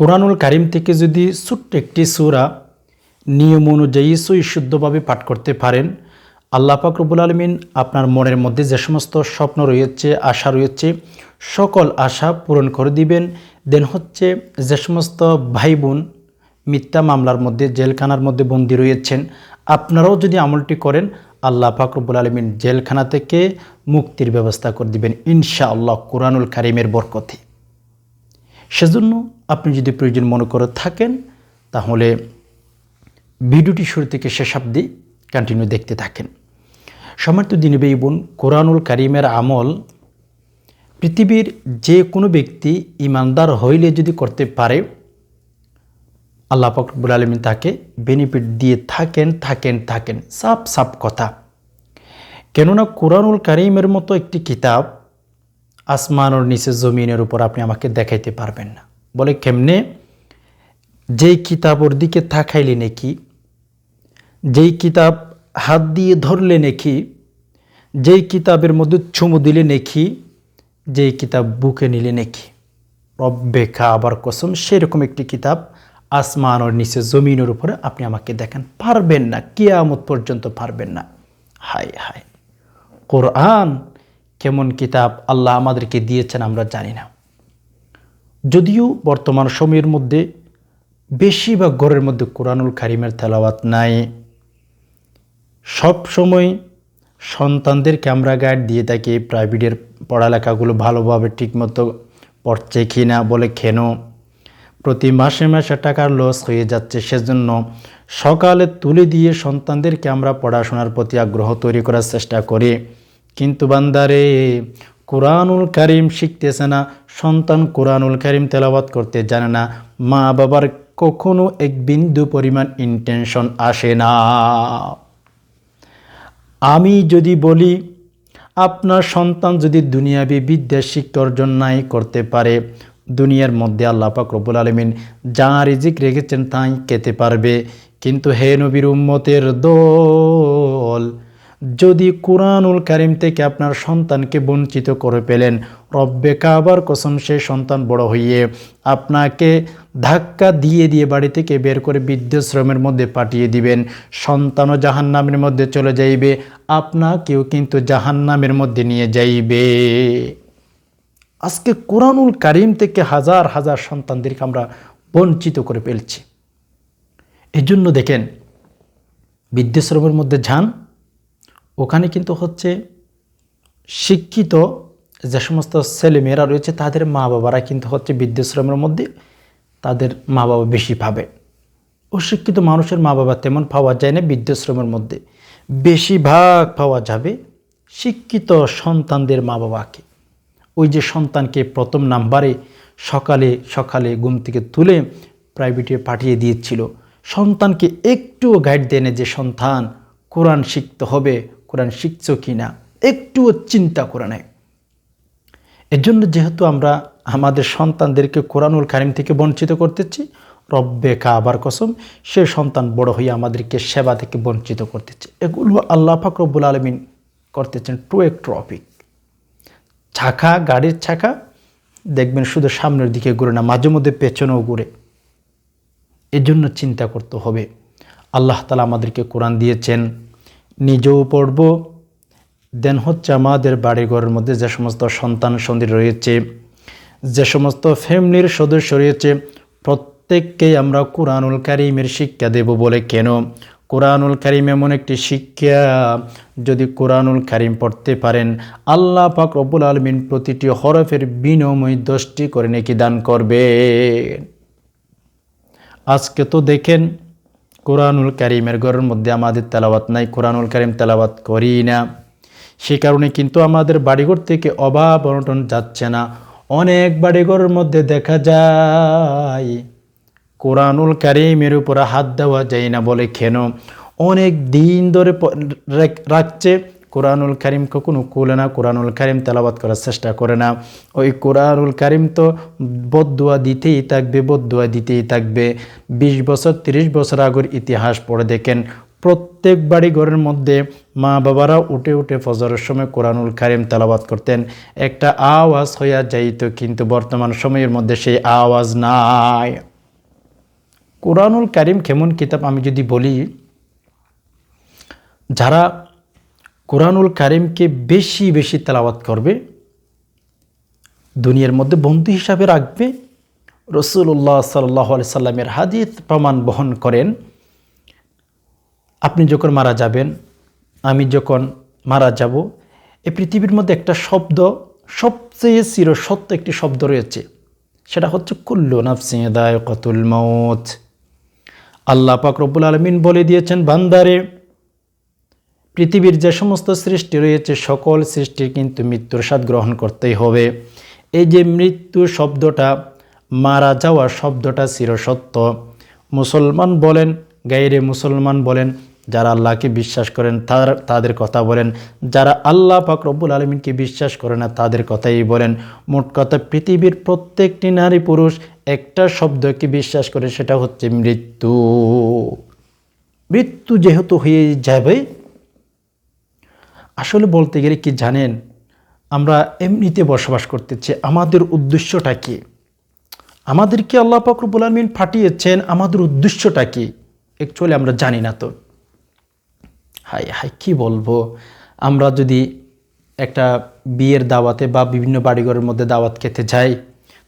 কোরআনুল কারিম থেকে যদি ছোট্ট একটি সুরা নিয়ম অনুযায়ী সই শুদ্ধভাবে পাঠ করতে পারেন, আল্লাহ পাক রব্বুল আলমিন আপনার মনের মধ্যে যে সমস্ত স্বপ্ন রয়েছে, আশা রয়েছে, সকল আশা পূরণ করে দিবেন। দেন হচ্ছে যে সমস্ত ভাই বোন মিথ্যা মামলার মধ্যে, জেলখানার মধ্যে বন্দী রয়েছেন, আপনারাও যদি আমলটি করেন, আল্লাহ পাক রব্বুল আলমিন জেলখানা থেকে মুক্তির ব্যবস্থা করে দিবেন ইনশা আল্লাহ কোরআনুল কারিমের বরকতে। সেজন্য আপনি যদি প্রয়োজন মনে করে থাকেন, তাহলে ভিডিওটি শুরু থেকে শেষ অবধি কন্টিনিউ দেখতে থাকেন। সমর্থ দিনবে বোন, কোরআনুল কারিমের আমল পৃথিবীর যে কোনো ব্যক্তি ইমানদার হইলে যদি করতে পারে, আল্লাহ ফকরবুল আলমিন তাকে বেনিফিট দিয়ে থাকেন থাকেন থাকেন। সাপ সাপ কথা। কেননা কোরআনুল কারিমের মতো একটি কিতাব আসমানোর নিচে জমিনের উপর আপনি আমাকে দেখাইতে পারবেন না। বলে কেমনে? যেই কিতাবর দিকে তাকাইলে নাকি, যেই কিতাব হাত দিয়ে ধরলে নাকি, যেই কিতাবের মধ্যে চুমু দিলে নাকি, যেই কিতাব বুকে নিলে নাকি। রব্বে আবার কসম, সেরকম একটি কিতাব আসমানোর নিচে জমিনের উপরে আপনি আমাকে দেখেন। পারবেন না, কিয়ামত পর্যন্ত পারবেন না। হায় হায়। কোরআন কেমন কিতাব আল্লাহ আমাদেরকে দিয়েছেন আমরা জানি না। যদিও বর্তমান সময়ের মধ্যে বেশিরভাগ ঘরের মধ্যে কোরআনুল কারিমের তেলাওয়াত নাই। সব সময় সন্তানদেরকে আমরা গাইড দিয়ে থাকি প্রাইভেটের পড়ালেখাগুলো ভালোভাবে ঠিকমতো পড়ছে কি না বলে কেন প্রতি মাসে মাসে টাকার লস হয়ে যাচ্ছে, সেজন্য সকালে তুলে দিয়ে সন্তানদেরকে আমরা পড়াশোনার প্রতি আগ্রহ তৈরি করার চেষ্টা করি। কিন্তু বান্দারে কোরআনুল কারিম শিখতেছে না, সন্তান কোরআনুল কারিম তেলাবাত করতে জানে না, মা বাবার কখনো এক বিন্দু পরিমাণ ইন্টেনশন আসে না। আমি যদি বলি, আপনার সন্তান যদি দুনিয়াবি বিদ্যা শিক্ষা অর্জন নাই করতে পারে, দুনিয়ার মধ্যে আল্লাহ পাক আলমিন যা রিজিক রেখেছেন তাই খেতে পারবে। কিন্তু হে নবীর উম্মতের দল যদি কোরআনুল কারিম থেকে আপনার সন্তানকে বঞ্চিত করে পেলেন রব্বে কাবার কসম সে সন্তান বড় হইয়ে আপনাকে ধাক্কা দিয়ে দিয়ে বাড়ি থেকে বের করে বৃদ্ধাশ্রমের মধ্যে পাঠিয়ে দিবেন। সন্তানও জাহান্নামের মধ্যে চলে যাইবে, আপনাকেও কিন্তু জাহান্নামের মধ্যে নিয়ে যাইবে। আজকে কোরআনুল কারিম থেকে হাজার হাজার সন্তানদেরকে আমরা বঞ্চিত করে ফেলছি। এই জন্য দেখেন, বৃদ্ধাশ্রমের মধ্যে যান ওখানে কিন্তু হচ্ছে শিক্ষিত যে সমস্ত ছেলেমেয়েরা রয়েছে, তাদের মা বাবারা কিন্তু হচ্ছে বৃদ্ধাশ্রমের মধ্যে তাদের মা বাবা বেশি পাবে। অশিক্ষিত মানুষের মা বাবা তেমন পাওয়া যায় না বৃদ্ধাশ্রমের মধ্যে। বেশিরভাগ পাওয়া যাবে শিক্ষিত সন্তানদের মা বাবাকে। ওই যে সন্তানকে প্রথম নাম্বারে সকালে সকালে ঘুম থেকে তুলে প্রাইভেটে পাঠিয়ে দিয়েছিল। সন্তানকে একটুও গাইড দেয় না যে, সন্তান, কোরআন শিখতে হবে কোরআন শিখছ কি না একটুও চিন্তা করে নেয় এর জন্য যেহেতু আমরা আমাদের সন্তানদেরকে কোরআনুল কারিম থেকে বঞ্চিত করতেছি, রব্বে কাবার কসম, সে সন্তান বড় হয়ে আমাদেরকে সেবা থেকে বঞ্চিত করতেছে। এগুলো আল্লাহ পাক রব্বুল আলমিন করতেছেন টু এক ট্রপিক ছাকা, গাড়ির ছাকা, দেখবেন শুধু সামনের দিকে ঘুরে না, মাঝে মধ্যে পেছনেও ঘুরে। এজন্য চিন্তা করতে হবে। আল্লাহ তালা আমাদেরকে কোরআন দিয়েছেন নিজেও পড়ব। দেন হচ্ছে আমাদের বাড়িঘরের মধ্যে যে সমস্ত সন্তান সন্ধি রয়েছে, যে সমস্ত ফ্যামিলির সদস্য রয়েছে প্রত্যেককেই আমরা কোরআনুল কারিমের শিক্ষা দেব বলে কেন? কোরআনুল কারিম এমন একটি শিক্ষা, যদি কোরআনুল কারিম পড়তে পারেন, আল্লাহ পাক রব্বুল আলমিন প্রতিটি হরফের বিনিময় দশটি করে নাকি দান করবে আজকে তো দেখেন কোরআনুল করিমের ঘরের মধ্যে আমাদের তেলাওয়াত নাই, কোরআনুল করিম তেলাওয়াত করি না। সে কারণে কিন্তু আমাদের বাড়িঘর থেকে অভাব অনটন যাচ্ছে না। অনেক বাড়িঘরের মধ্যে দেখা যায়, কোরআনুল কারিমের উপরে হাত দেওয়া যায় না বলে কেন? অনেক দিন ধরে রাখছে কোরআনুল কারিম কখনো কোলে না, কোরআনুল কারিম তেলাবাত করার চেষ্টা করে না। ওই কোরআনুল কারিম তো বদুয়া দিতেই থাকবে বদুয়া দিতেই থাকবে। ২০ বছর ৩০ বছর আগের ইতিহাস পড়ে দেখেন, প্রত্যেক বাড়ি ঘরের মধ্যে মা বাবারা উঠে উঠে ফজরের সময় কোরআনুল কারিম তেলাবাত করতেন। একটা আওয়াজ হইয়া যাইত, কিন্তু বর্তমান সময়ের মধ্যে সেই আওয়াজ নাই। কোরআনুল কারিম কেমন কিতাব আমি যদি বলি, যারা কোরআনুল কারিমকে বেশি বেশি তেলাওয়াত করবে, দুনিয়ার মধ্যে বন্ধু হিসাবে রাখবে রসুল্লাহ সাল্লাহ সাল্লামের হাদিস প্রমাণ বহন করেন, আপনি যখন মারা যাবেন, আমি যখন মারা যাব, এই পৃথিবীর মধ্যে একটা শব্দ, সবচেয়ে চিরসত্য একটি শব্দ রয়েছে, সেটা হচ্ছে কুল্লু নাফসিদায় কতুল মৌত আল্লাহ পাক রব্বুল আলমিন বলে দিয়েছেন, বান্দারে পৃথিবীর যে সমস্ত সৃষ্টি রয়েছে, সকল সৃষ্টির কিন্তু মৃত্যুর স্বাদ গ্রহণ করতেই হবে। এই যে মৃত্যু শব্দটা, মারা যাওয়া শব্দটা চিরসত্য মুসলমান বলেন গাইরে মুসলমান বলেন, যারা আল্লাহকে বিশ্বাস করেন, তার, তাদের কথা বলেন। যারা আল্লাহ পাক রব্বুল আলমিনকে বিশ্বাস করে না, তাদের কথাই বলেন। মোট কথা, পৃথিবীর প্রত্যেকটি নারী পুরুষ একটা শব্দকে বিশ্বাস করে, সেটা হচ্ছে মৃত্যু। মৃত্যু যেহেতু হয়ে যাবে আসলে বলতে গেলে কি জানেন, আমরা এমনিতে বসবাস করতেছি, আমাদের উদ্দেশ্যটা কি? আমাদেরকে আল্লাহ পাকরুবুল আলমিন ফাটিয়েছেন আমাদের উদ্দেশ্যটা কি? অ্যাকচুয়ালি আমরা জানি না তো। হাই হাই কি বলব? আমরা যদি একটা বিয়ের দাওয়াতে বা বিভিন্ন বাড়িঘরের মধ্যে দাওয়াত খেতে যাই,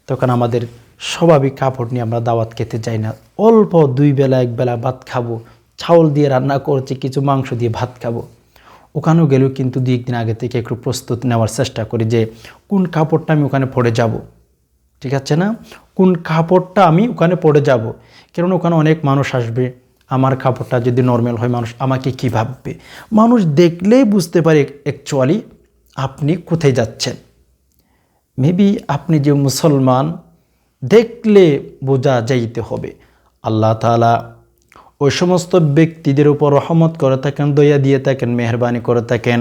তখন আমাদের স্বাভাবিক কাপড় নিয়ে আমরা দাওয়াত খেতে যাই না। অল্প দুই বেলা, এক বেলা ভাত খাব, চাউল দিয়ে রান্না করছি, কিছু মাংস দিয়ে ভাত খাব। ওখানেও গেলেও কিন্তু দুই একদিন আগে থেকে একটু প্রস্তুতি নেওয়ার চেষ্টা করি যে কোন কাপড়টা আমি ওখানে পরে যাব। ঠিক আছে না? কোন কাপড়টা আমি ওখানে পরে যাব। কেননা ওখানে অনেক মানুষ আসবে। আমার কাপড়টা যদি নর্মাল হয় মানুষ আমাকে কি ভাববে? মানুষ দেখলেই বুঝতে পারে অ্যাকচুয়ালি আপনি কোথায় যাচ্ছেন। মেবি আপনি যে মুসলমান, দেখলে বোঝা যাইতে হবে। আল্লাহ তালা ওই সমস্ত ব্যক্তিদের উপর রহমত করে থাকেন, দয়া দিয়ে থাকেন, মেহরবানি করে থাকেন।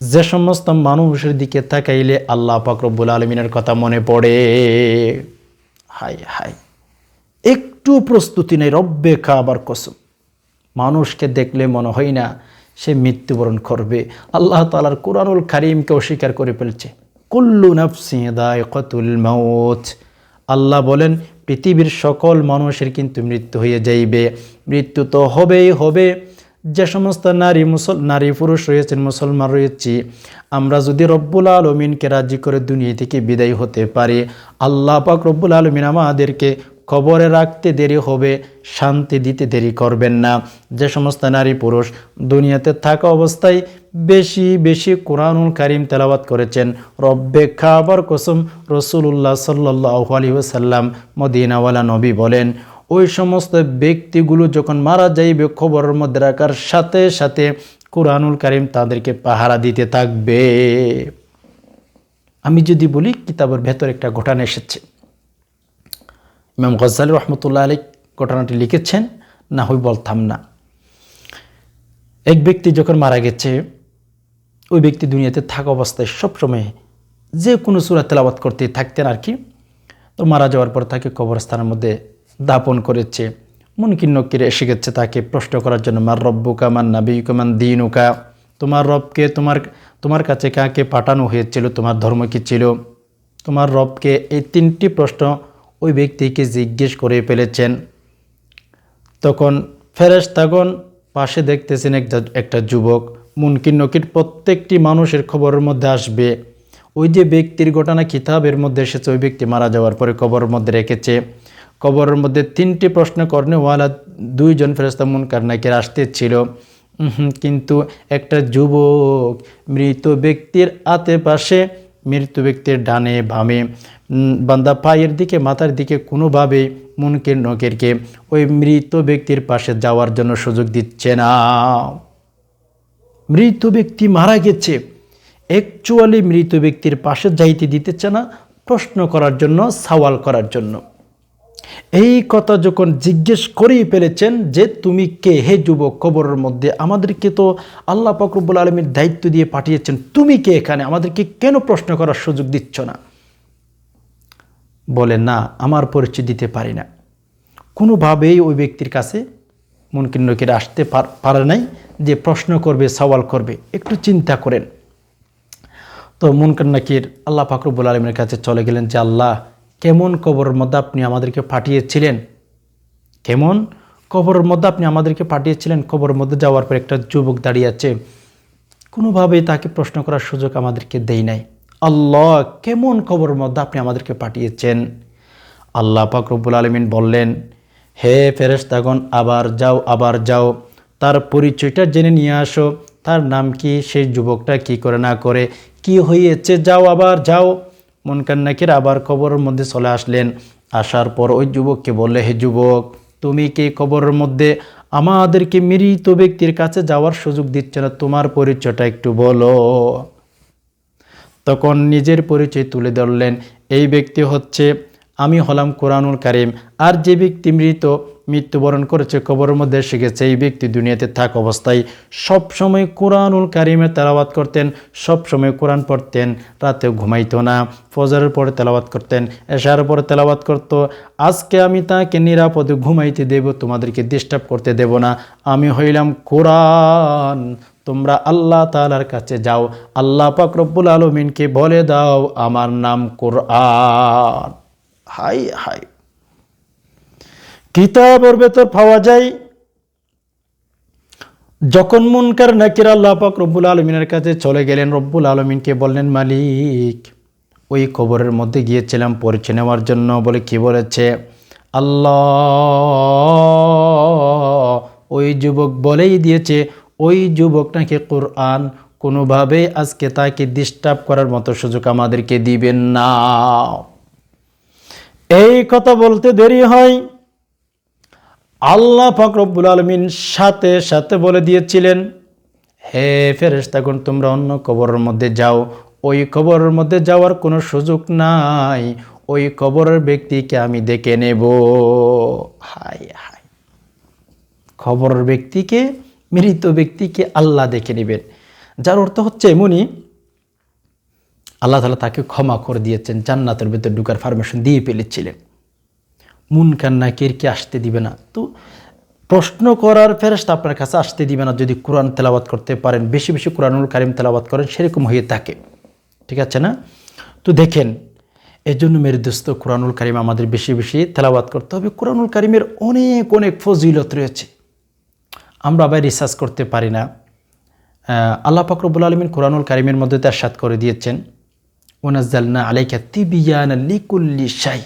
যে সমস্ত মানুষের দিকে তাকাইলে আল্লাহ পাকরবুল আলমিনের কথা মনে পড়ে। হাই হাই একটু প্রস্তুতি নেই, রব্বে খাবার কসম। মানুষকে দেখলে মনে হয় না সে মৃত্যুবরণ করবে। আল্লাহ তালার কোরআনুল কারিমকে অস্বীকার করে ফেলছে। কুল্লু নফসি দায় কতুল মৌত আল্লাহ বলেন, পৃথিবীর সকল মানুষের কিন্তু মৃত্যু হয়ে যাইবে। মৃত্যু তো হবেই হবে। যে সমস্ত নারী মুসল, নারী পুরুষ রয়েছেন, মুসলমান রয়েছি, আমরা যদি রব্বুল আলমিনকে রাজি করে দুনিয়া থেকে বিদায় হতে পারি, আল্লাহ পাক রব্বুল আলমিন আমাদেরকে কবরে রাখতে দেরি হবে, শান্তি দিতে দেরি করবেন না। যে সমস্ত নারী পুরুষ দুনিয়াতে থাকা অবস্থায় বেশি বেশি কোরআনুল কারিম তেলাবাত করেছেন, রব্বে খাবার কসম রসুল্লাহ সাল্লাহ আলী ওসাল্লাম মদিনাওয়ালা নবী বলেন ওই সমস্ত ব্যক্তিগুলো যখন মারা যাইবে, খবরের মধ্যে রাখার সাথে সাথে কোরআনুল কারিম তাদেরকে পাহারা দিতে থাকবে। আমি যদি বলি, কিতাবের ভেতর একটা ঘটনা এসেছে। ইমাম গজ্জালি রহমতুল্লাহ আলী ঘটনাটি লিখেছেন, না হই বলতাম না। এক ব্যক্তি যখন মারা গেছে, ওই ব্যক্তি দুনিয়াতে থাকা অবস্থায় সবসময় যে কোনো সুরা তেলাবাত করতে থাকতেন আর কি। তো মারা যাওয়ার পর তাকে কবরস্থানের মধ্যে দাপন করেছে। মুনকিন নকির এসে গেছে তাকে প্রশ্ন করার জন্য, মার রব্বুকা মান নাবিকা মান দিনুকা? তোমার রবকে, তোমার তোমার কাছে কাকে পাঠানো হয়েছিল? তোমার ধর্ম কী ছিল? তোমার রবকে এই তিনটি প্রশ্ন ওই ব্যক্তিকে জিজ্ঞেস করে ফেলেছেন। তখন ফেরেশতাগণ পাশে দেখতেছেন একটা একটা যুবক। মুনকিন নকির প্রত্যেকটি মানুষের খবরের মধ্যে আসবে। ওই যে ব্যক্তির ঘটনা কিতাবের মধ্যে এসেছে, ওই ব্যক্তি মারা যাওয়ার পরে কবরের মধ্যে রেখেছে। কবরের মধ্যে তিনটি প্রশ্ন করনে ওয়ালা দুইজন ফেরস্তা মুনকার নাকির আসতে ছিল। কিন্তু একটা যুবক মৃত ব্যক্তির আতে পাশে মৃত্যু ব্যক্তির ডানে বামে। বান্দা পায়ের দিকে, মাথার দিকে কোনোভাবে মুনকের নকেরকে ওই মৃত ব্যক্তির পাশে যাওয়ার জন্য সুযোগ দিচ্ছে না। মৃত ব্যক্তি মারা গেছে। অ্যাকচুয়ালি মৃত ব্যক্তির পাশে যাইতে দিতেছে না। প্রশ্ন করার জন্য, সওয়াল করার জন্য। এই কথা যখন জিজ্ঞেস করেই ফেলেছেন যে তুমি কে? হে যুবক, কবরের মধ্যে আমাদেরকে তো আল্লাহ ফকরবুল আলমীর দায়িত্ব দিয়ে পাঠিয়েছেন। তুমি কে এখানে? আমাদেরকে কেন প্রশ্ন করার সুযোগ দিচ্ছ না? বলে, না, আমার পরিচয় দিতে পারি না। কোনোভাবেই ওই ব্যক্তির কাছে মুনকিন নকির আসতে পারে নাই যে প্রশ্ন করবে, সওয়াল করবে। একটু চিন্তা করেন। তো মুনকিন আল্লাহ ফাকরুবুল আলমের কাছে চলে গেলেন যে, আল্লাহ কেমন কবরের মধ্যে আপনি আমাদেরকে পাঠিয়েছিলেন? কেমন কবরের মধ্যে আপনি আমাদেরকে পাঠিয়েছিলেন? কবরের মধ্যে যাওয়ার পর একটা যুবক দাঁড়িয়ে আছে। কোনোভাবেই তাকে প্রশ্ন করার সুযোগ আমাদেরকে দেই নাই। আল্লাহ, কেমন কবরের মধ্যে আপনি আমাদেরকে পাঠিয়েছেন? আল্লাহ পাক রব্বুল আলমিন বললেন, হে ফেরেশতাগণ, আবার যাও আবার যাও। তার পরিচয়টা জেনে নিয়ে আসো। তার নাম কি? সেই যুবকটা কি করে না করে? কি হয়েছে? যাও, আবার যাও। মনকান নাকির আবার কবরের মধ্যে চলে আসলেন। আসার পর ওই যুবককে বললে, হে যুবক, তুমি কি কবরের মধ্যে আমাদেরকে মৃত ব্যক্তির কাছে যাওয়ার সুযোগ দিচ্ছে না? তোমার পরিচয়টা একটু বলো। তখন নিজের পরিচয় তুলে ধরলেন। এই ব্যক্তি হচ্ছে আমি হলাম কোরআনুল কারিম। আর যে ব্যক্তি মৃত, মৃত্যুবরণ করেছে, কবরের মধ্যে শিখেছে এই ব্যক্তি দুনিয়াতে থাক অবস্থায়। সব সময় কোরআনুল কারিমে তেলাওয়াত করতেন সব সময় কোরআন পড়তেন, রাতেও ঘুমাইতো না। ফজরের পরে তেলাওয়াত করতেন, এশার পরে তেলাওয়াত করত। আজকে আমি তাকে নিরাপদে ঘুমাইতে দেব, তোমাদেরকে ডিস্টার্ব করতে দেব না। আমি হইলাম কোরআন। তোমরা আল্লাহ তালার কাছে যাও। আল্লাহ পাক রব্বুল আলমিনকে বলে দাও, আমার নাম কোরআন। High high. কিতাবের ভেতর পাওয়া যায়, যখন মুনকার নাকির আল্লাহ পাক রব্বুল আলমিনের কাছে চলে গেলেন, রব্বুল আলমিনকে বললেন, মালিক, ওই কবরের মধ্যে গিয়েছিলাম পরিচয় নেওয়ার জন্য, বলে কি বলেছে? আল্লাহ, ওই যুবক বলেই দিয়েছে, ওই যুবক নাকি কোরআন কোনোভাবেই আজকে তাকে ডিস্টার্ব করার মতো সুযোগ আমাদেরকে দিবেন না। এই কথা বলতে দেরি হয়। আল্লাহ ফাকরবুল আলমিন সাথে সাথে বলে দিয়েছিলেন, হে ফেরেস্তাগুন তোমরা অন্য কবরের মধ্যে যাও। ওই কবরের মধ্যে যাওয়ার কোনো সুযোগ নাই। ওই কবরের ব্যক্তিকে আমি দেখে নেব। হাই হাই খবরের ব্যক্তিকে, মৃত ব্যক্তিকে আল্লাহ দেখে নেবেন। যার অর্থ হচ্ছে এমনই আল্লাহ তালা তাকে ক্ষমা করে দিয়েছেন, জান্নাতের ভেতর ঢুকার পারমিশন দিয়ে ফেলেছিলেন। মুন কান্না কে আসতে দিবে না? তো প্রশ্ন করার ফেরস্তা আপনার কাছে আসতে দিবে না, যদি কোরআন তেলাবাত করতে পারেন, বেশি বেশি কোরআনুল কারিম তেলাবাত করেন, সেরকম হয়ে থাকে। ঠিক আছে না? তো দেখেন এই জন্য মেরে দোস্ত কোরআনুল কারিম আমাদের বেশি বেশি তেলাবাত করতে হবে। কোরআনুল কারিমের অনেক অনেক ফজিলত রয়েছে। আমরা আবার রিসার্চ করতে পারি না। আল্লাহ ফকরবুল আলমিন কোরআনুল কারিমের মধ্যে তার সাত করে দিয়েছেন। ওনাজালনা আলাইকা তিবিয়ান লিকুল্লি শাই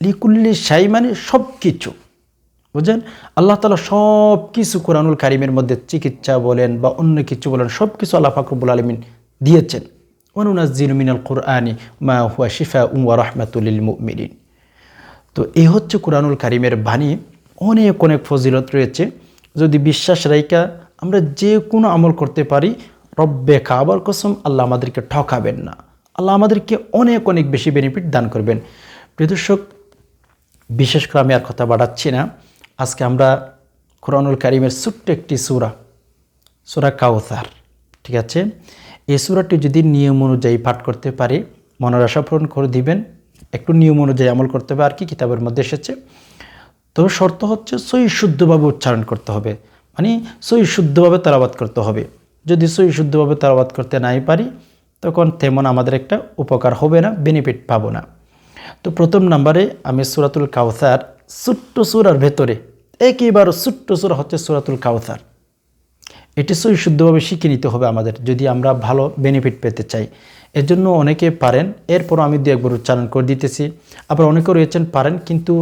লিকুল্লি শাই মানে সব কিছু বুঝলেন আল্লাহ তালা সব কিছু কোরআনুল কারিমের মধ্যে চিকিৎসা বলেন বা অন্য কিছু বলেন সব কিছু আল্লাহ ফাকরবুল আলমিন দিয়েছেন। অনুনাজিন মিনাল কোরআনি মা হুয়া শিফা উমা রহমাতুলিল মুমিনিন তো এই হচ্ছে কোরআনুল কারিমের বাণী। অনেক অনেক ফজিলত রয়েছে। যদি বিশ্বাস রাইকা আমরা যে কোনো আমল করতে পারি, রব্বে খাবার কসম আল্লাহ আমাদেরকে ঠকাবেন না। আল্লাহ আমাদেরকে অনেক অনেক বেশি বেনিফিট দান করবেন। প্রিয় দর্শক, বিশেষ করে আমি আর কথা বাড়াচ্ছি না। আজকে আমরা কোরআনুল কারিমের ছোট্ট একটি সুরা সুরা কাউসার, ঠিক আছে? এই সুরাটি যদি নিয়ম অনুযায়ী পাঠ করতে পারি, মনের আশা পূরণ করে দিবেন। একটু নিয়ম অনুযায়ী আমল করতে হবে, আর কি কিতাবের মধ্যে এসেছে। তো শর্ত হচ্ছে সই শুদ্ধভাবে উচ্চারণ করতে হবে। মানে সই শুদ্ধভাবে তারাবাদ করতে হবে। যদি সই শুদ্ধভাবে তারাবাদ করতে নাই পারি তখন তেমন আমাদের একটা উপকার হবে না বেনিফিট পাবো না। তো প্রথম নাম্বারে আমি সুরাতুল কাউসার ছোট্ট সুরার ভেতরে, একেবারে ছোট্ট সুরা হচ্ছে সুরাতুল কাউসার এটি সই শুদ্ধভাবে শিখে নিতে হবে আমাদের, যদি আমরা ভালো বেনিফিট পেতে চাই। এর জন্য অনেকে পারেন এরপর আমি দু একবার উচ্চারণ করে দিতেছি। আবার অনেকে রয়েছেন পারেন, কিন্তু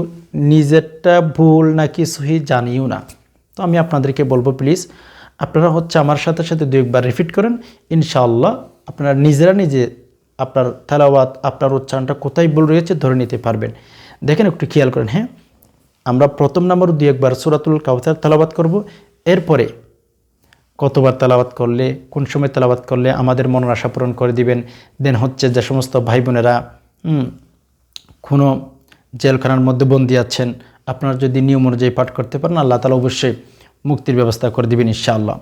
নিজেরটা ভুল নাকি সহি জানিও না। তো আমি আপনাদেরকে বলব প্লিজ আপনারা হচ্ছে আমার সাথে সাথে দু একবার রিপিট করেন, ইনশাআল্লাহ আপনারা নিজেরা নিজে আপনার তেলাওয়াত, আপনার উচ্চারণটা কোথায় ভুল রয়েছে ধরে নিতে পারবেন। দেখেন একটু খেয়াল করেন হ্যাঁ? আমরা প্রথম নম্বর দু একবার সুরাতুল কাউসার তেলাবাত করব। এরপরে কতবার তেলাবাত করলে, কোন সময় তেলাবাত করলে আমাদের মনের আশা পূরণ করে দিবেন? দেন হচ্ছে যে সমস্ত ভাই বোনেরা কোনো জেলখানার মধ্যে বন্দি আছেন, আপনারা যদি নিয়ম অনুযায়ী পাঠ করতে পারেন, আল্লাহ তালা অবশ্যই মুক্তির ব্যবস্থা করে দিবেন ইনশাআল্লাহ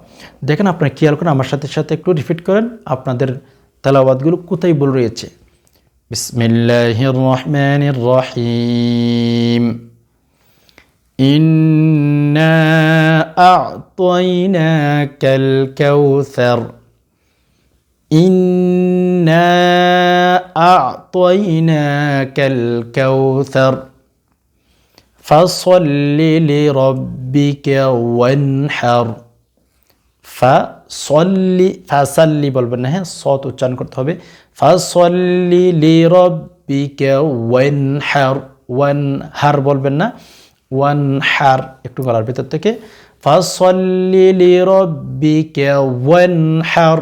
দেখেন আপনারা খেয়াল করেন আমার সাথে সাথে একটু রিপিট করেন আপনাদের তেলাওয়াতগুলো কোথায় বল রয়েছে বিসমিল্লাহির রহমানির রহিম إنا أعطيناك الكوثر إنا أعطيناك الكوثر ফাসল্লি লিরব্বিকা ওয়ানহার ফাসল্লি ফাসাল্লি বলবেন না হ্যাঁ সৎ উচ্চারণ করতে হবে। ফাসল্লি লিরব্বিকা ওয়ানহার ওয়ানহার বলবেন না ওয়ানহার একটু গলার ভিতর থেকে। ফাসল্লি লিরব্বিকা ওয়ানহার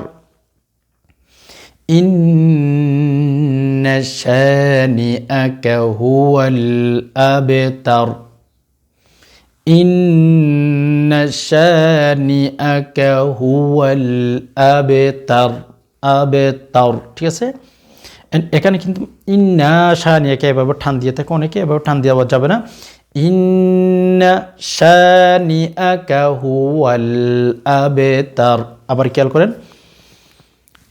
إن شانئك هو الأبتر إن شانئك هو الأبتر أبتر ঠিক আছে এন- এখানে কিন্তু ইন্না শানিয়াকে এভাবে ঠান দিয়ে থাকে অনেকে এভাবে ঠান দেওয়া যাবে না ইন্না শানিআকা হুয়াল আবতার আবার খেয়াল করেন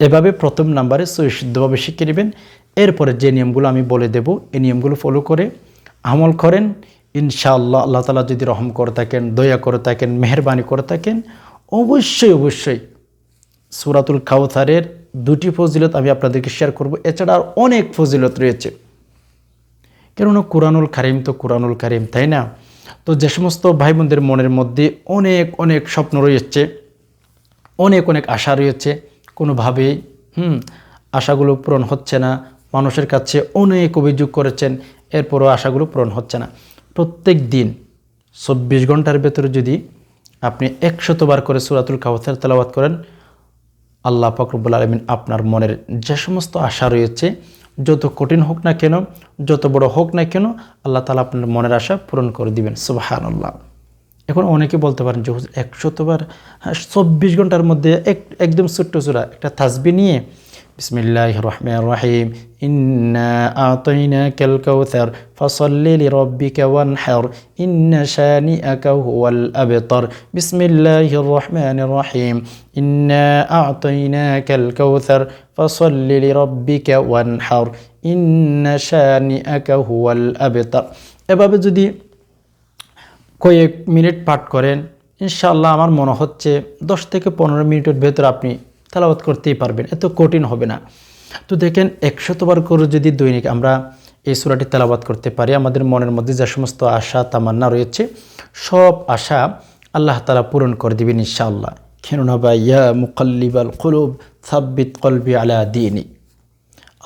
এভাবে প্রথম নাম্বারে সুশুদ্ধভাবে শিখে নেবেন। এরপরে যে নিয়মগুলো আমি বলে দেব, এই নিয়মগুলো ফলো করে আমল করেন। ইনশাআল্লাহ আল্লাহ তালা যদি রহম করে থাকেন, দয়া করে থাকেন, মেহরবানি করে থাকেন, অবশ্যই অবশ্যই সুরাতুল কাউথারের দুটি ফজিলত আমি আপনাদেরকে শেয়ার করব। এছাড়া আর অনেক ফজিলত রয়েছে। কেননা কোরআনুল কারিম তো কোরআনুল কারিম, তাই না? তো যে সমস্ত ভাই বোনদের মনের মধ্যে অনেক অনেক স্বপ্ন রয়েছে, অনেক অনেক আশা রয়েছে। কোনোভাবেই হুম, আশাগুলো পূরণ হচ্ছে না। মানুষের কাছে অনেক অভিযোগ করেছেন, এরপরও আশাগুলো পূরণ হচ্ছে না। প্রত্যেক দিন চব্বিশ ঘণ্টার ভেতরে যদি আপনি একশতবার করে সুরাতুল কাউসার তেলাওয়াত করেন, আল্লাহ ফকরবুল আলমিন আপনার মনের যে সমস্ত আশা রয়েছে, যত কঠিন হোক না কেন, যত বড় হোক না কেন, আল্লাহ তালা আপনার মনের আশা পূরণ করে দিবেন। সুবাহান আল্লাহ এখন অনেকে বলতে পারেন যে একশতবার হ্যাঁ চব্বিশ ঘণ্টার মধ্যে এক, একদম ছোট্ট চূড়া একটা তাসবি নিয়ে বিসমিল্লাহ রহমান রাহিম, ইন্না আতইনা কাল কাউসার, ফসল্লি লিরাব্বিকা ওয়ানহার, ইন্না শানিআকা হুয়াল আবতার, বিসমিল্লাহির রহমানির রহিম, ইন্না আতইনা কাল কাউসার, ফসল্লি লিরাব্বিকা ওয়ানহার, ইন্না শানিআকা হুয়াল আবতার। এভাবে যদি কয়েক মিনিট পাঠ করেন, ইনশাআল্লাহ আমার মনে হচ্ছে দশ থেকে পনেরো মিনিটের ভেতর আপনি তেলাওয়াত করতেই পারবেন, এত কঠিন হবে না। তো দেখেন, একশতবার করে যদি দৈনিক আমরা এই সুরাটি তেলাওয়াত করতে পারি, আমাদের মনের মধ্যে যে সমস্ত আশা, তামান্না রয়েছে, সব আশা আল্লাহ তালা পূরণ করে দিবেন ইনশাআল্লাহ। কেননা বা ইয়া মুকল্লিবাল কলুব, সাব্বিত কলবি আলা দিনী।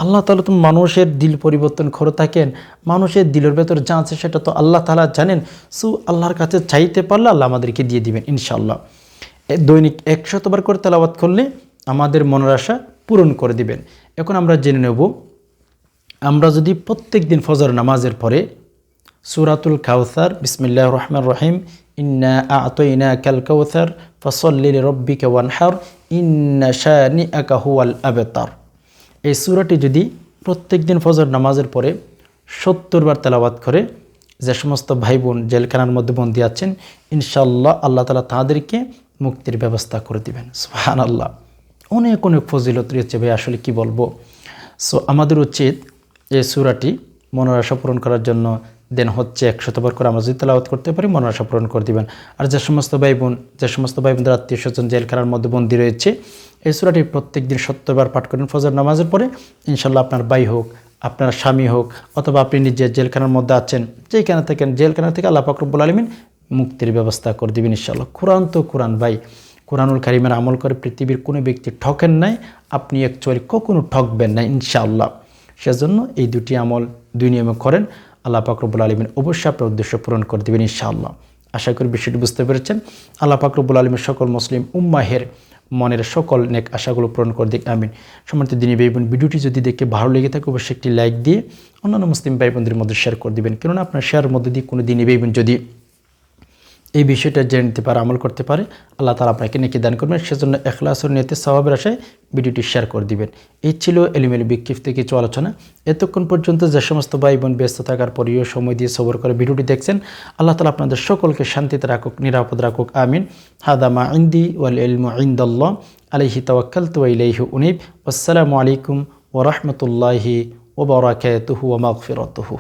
আল্লাহ তালা তো মানুষের দিল পরিবর্তন করে থাকেন। মানুষের দিলের ভেতর যা আছে সেটা তো আল্লাহ তালা জানেন। সু আল্লাহর কাছে চাইতে পারলে আল্লাহ আমাদেরকে দিয়ে দিবেন ইনশাল্লাহ দৈনিক একশতবার করে তেলাওয়াত করলে আমাদের মনের আশা পূরণ করে দিবেন। এখন আমরা জেনে নেব, আমরা যদি প্রত্যেক দিন ফজর নামাজের পরে সুরাতুল কাউসার বিসমিল্লাহ রহমান রহিম, ইন্না আতইনা কাল কাউসার ফসল্লিল রব্বিকে ওয়ানহার, ইন্না শানি আকা হুয়াল আবেতার। এই সুরাটি যদি প্রত্যেক দিন ফজর নামাজের পরে সত্তর বার তেলাবাদ করে, যে সমস্ত ভাই বোন জেলখানার মধ্যে বন্দী আছেন ইনশাল্লাহ আল্লাহ তালা তাদেরকে মুক্তির ব্যবস্থা করে দিবেন। সুহান আল্লাহ অনেক অনেক ফজিলত রয়েছে ভাই, আসলে কি বলব? সো আমাদের উচিত এই সুরাটি মনের আশা পূরণ করার জন্য দেন হচ্ছে একশতবার করে আমরা যদি তেলাওয়াত করতে পারি, মনের আশা পূরণ করে দিবেন। আর যে সমস্ত ভাই বোন যে সমস্ত ভাই বোনদের আত্মীয় স্বজন জেলখানার মধ্যে বন্দী রয়েছে এই সুরাটি প্রত্যেক দিন সত্তরবার পাঠ করেন ফজর নামাজের পরে ইনশাল্লাহ আপনার ভাই হোক, আপনার স্বামী হোক, অথবা আপনি নিজে জেলখানার মধ্যে আছেন যেখানে থাকেন, জেলখানা থেকে আল্লাহ ফাকরবুল আলমিন মুক্তির ব্যবস্থা করে দিবেন ইনশাল্লাহ কোরআন তো কোরআন ভাই, কোরআনুল কারিমের আমল করে পৃথিবীর কোনো ব্যক্তি ঠকেন নাই, আপনি অ্যাকচুয়ালি কখনো ঠকবেন না, ইনশাআল্লাহ। সেজন্য এই দুটি আমল দুই নিয়মে করেন, আল্লাহ পাকরবুল আলমিন অবশ্যই আপনার উদ্দেশ্য পূরণ করে দেবেন, ইনশাআল্লাহ। আশা করি বিষয়টি বুঝতে পেরেছেন। আল্লাহ পাকরবুল আলমের সকল মুসলিম উম্মাহের মনের সকল নেক আশাগুলো পূরণ করে দিক, আমিন। সমান্ত দিনী ভাই বোন ভিডিওটি যদি দেখে ভালো লেগে থাকে, অবশ্যই একটি লাইক দিয়ে অন্যান্য মুসলিম ভাই বোনদের মধ্যে শেয়ার করে দেবেন। কেননা আপনার শেয়ারের মধ্যে দিয়ে কোনো দিনী ভাই বোন যদি এই বিষয়টা জেনে নিতে পারে, আমল করতে পারে। আল্লাহ তালা আপনাকে নেকি দান করবেন, সেজন্য এখলাসর নিয়তে স্বভাবের আশায় ভিডিওটি শেয়ার করে দিবেন। এই ছিল এলিমেলি বিক্ষিপ্ত কিছু আলোচনা। এতক্ষণ পর্যন্ত যে সমস্ত ভাই বোন ব্যস্ত থাকার পরেও সময় দিয়ে সবর করে ভিডিওটি দেখছেন, আল্লাহ তালা আপনাদের সকলকে শান্তিতে রাখুক, নিরাপদ রাখুক, আমিন। হাদামা ইন্দি ওয়াল ইলম ইন্দাল্লাহ আলহি তওয়াক্কাল তু ইলাইহি উনিব। আসসালামু আলাইকুম ওরহমতুল্লাহি ওবরাকাতুহু ওয়া মাগফিরাতুহু।